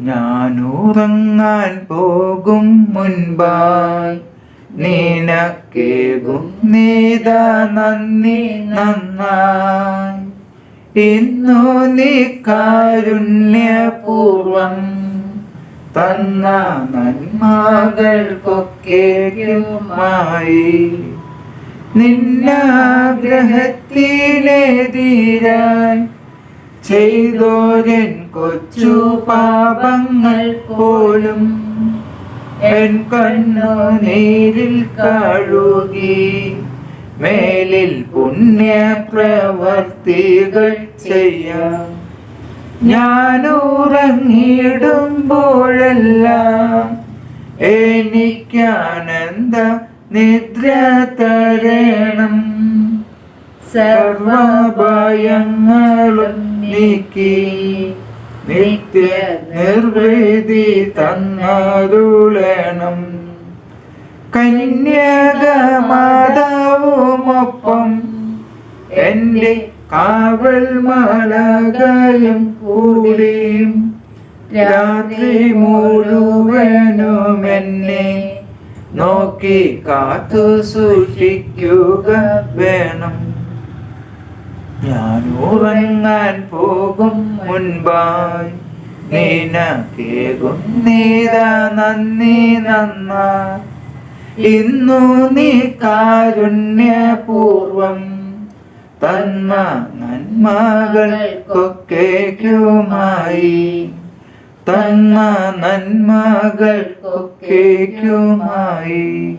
ഞാൻ ഉറങ്ങാൻ പോകും മുൻപായി. നിനക്കേകും നീത നന്ദി നന്നായി. ഇന്നു നീ കാരുണ്യപൂർവം തന്ന നന്മകൾക്കൊക്കെയുമായി നിന്നാഗ്രഹത്തിനെതിരായി ചെയ്തോരൻ കൊച്ചു പാപങ്ങൾ പോലും എൻ കണ്ണു നീരിൽ കഴുകി. മേലിൽ പുണ്യ പ്രവർത്തികൾ ചെയ്യാം. ഞാൻ ഉറങ്ങിയിടുമ്പോഴെല്ലാം എനിക്കാനന്ദ നിദ്ര തരണം. സർവഭയങ്ങളും നീക്കി നിത്യ നിർവൃതി തന്നരുളണം. കന്യകമാതാവുമൊപ്പം എന്റെ കാവൽ മലകയും കൂടിയും രാത്രി മുഴുവനും എന്നെ നോക്കി കാത്തു സൂക്ഷിക്കുക വേണം. ഞാൻ ഉറങ്ങാൻ പോകും മുൻപായി. നിനക്കേകും നീത നന്ദി നന്ന. ഇന്നു നീ കാരുണ്യപൂർവം തന്ന നന്മകൾക്കൊക്കേക്കുമായി. തന്ന നന്മകൾക്കൊക്കേക്കുമായി.